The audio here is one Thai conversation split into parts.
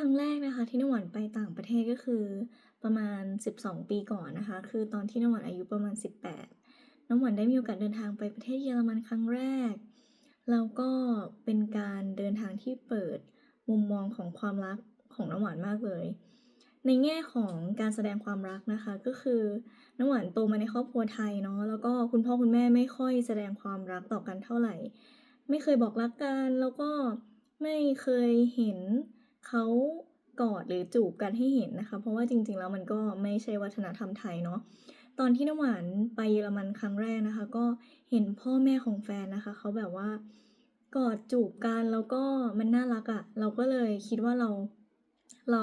ครั้งแรกนะคะที่นวานไปต่างประเทศก็คือประมาณ 12 ปีก่อนนะคะ คือตอนที่นวานอายุประมาณ 18น้ำหวานได้มีโอกาสเดินทางไปประเทศเยอรมันครั้งแรก แล้วก็เป็นการเดินทางที่เปิดมุมมองของความรักของน้ำหวานมากเลย ในแง่ของการแสดงความรักนะคะก็คือน้ำหวานโตมาในครอบครัวไทยเนาะแล้วก็คุณพ่อคุณแม่ไม่ค่อยแสดงความรักต่อกันเท่าไหร่ ไม่เคยบอกรักกันแล้วก็ไม่เคยเห็น เขากอดหรือจูบกันให้เห็นนะคะ เพราะว่าจริงๆแล้วมันก็ไม่ใช่วัฒนธรรมไทยเนาะตอนที่น้ำหวานไปเยอรมันครั้งแรกนะคะ ก็เห็นพ่อแม่ของแฟนนะคะเขาแบบว่ากอดจูบกันแล้วก็มันน่ารักอะ่ะ เราก็เลยคิดว่าเราเรา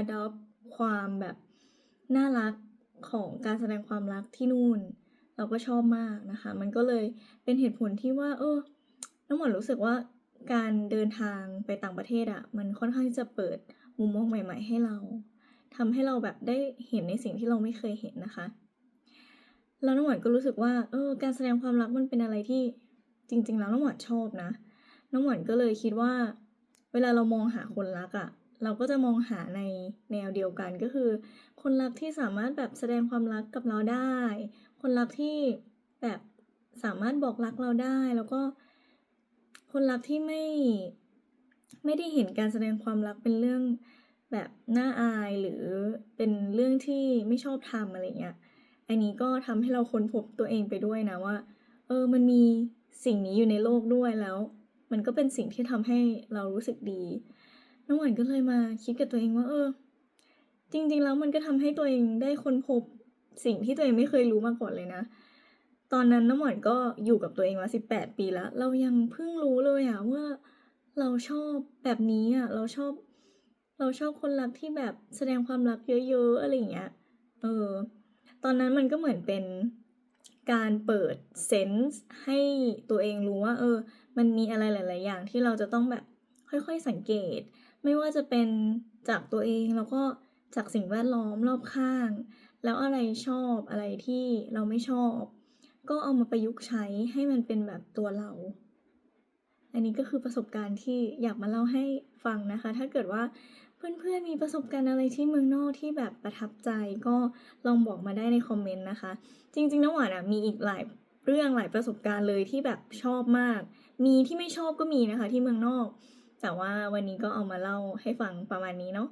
adopt ความแบบน่ารักของการแสดงความรักที่นู่น เราก็ชอบมากนะคะ มันก็เลยเป็นเหตุผลที่ว่า เออน้ำหวานรู้สึกว่า การเดินทางไปต่างประเทศอะมันค่อนข้างที่จะเปิดมุมมองใหม่ ๆ ให้เราทำให้เราแบบได้เห็นในสิ่งที่เราไม่เคยเห็นนะคะ แล้วน้ำหวานก็รู้สึกว่าเออการแสดงความรักมันเป็นอะไรที่จริง ๆ แล้วน้ำหวานชอบนะ น้ำหวานก็เลยคิดว่า เวลาเรามองหาคนรักอะเราก็จะมองหาในแนวเดียวกันก็คือ คนรักที่สามารถแบบแสดงความรักกับเราได้ คนรักที่แบบสามารถบอกรักเราได้แล้วก็ คนรักที่ไม่ไม่ได้เห็นการแสดงความรักเป็นเรื่องแบบน่าอายหรือเป็นเรื่องที่ไม่ชอบทำอะไรเงี้ย อันนี้ก็ทำให้เราค้นพบตัวเองไปด้วยนะว่า เออ มันมีสิ่งนี้อยู่ในโลกด้วยแล้ว มันก็เป็นสิ่งที่ทำให้เรารู้สึกดี น้องหวานก็เลยมาคิดกับตัวเองว่า เออ จริง ๆ แล้วมันก็ทำให้ตัวเองได้ค้นพบสิ่งที่ตัวเองไม่เคยรู้มาก่อนเลยนะ ตอนนั้นน้ำหวานก็อยู่กับตัวเองมา18ปีแล้ว เรายังเพิ่งรู้เลยอะว่าเราชอบแบบนี้อะเราชอบ เราชอบคนรักที่แบบแสดงความรักเยอะๆอะไรอย่างเงี้ยเออ ตอนนั้นมันก็เหมือนเป็นการเปิดเซนส์ให้ตัวเองรู้ว่า เออ มันมีอะไรหลาย ๆ อย่างที่เราจะต้องแบบค่อยๆสังเกต ไม่ว่าจะเป็นจากตัวเองแล้วก็จากสิ่งแวดล้อมรอบข้าง แล้วอะไรชอบอะไรที่เราไม่ชอบ ก็เอามาประยุกต์ใช้ให้มันเป็นแบบตัวเรา อันนี้ก็คือประสบการณ์ที่อยากมาเล่าให้ฟังนะคะ ถ้าเกิดว่าเพื่อนๆมีประสบการณ์อะไรที่เมืองนอกที่แบบประทับใจก็ลองบอกมาได้ในคอมเมนต์นะคะ จริงๆน้ำหวานอะมีอีกหลายเรื่องหลายประสบการณ์เลยที่แบบชอบมาก มีที่ไม่ชอบก็มีนะคะที่เมืองนอก แต่ว่าวันนี้ก็เอามาเล่าให้ฟังประมาณนี้เนาะ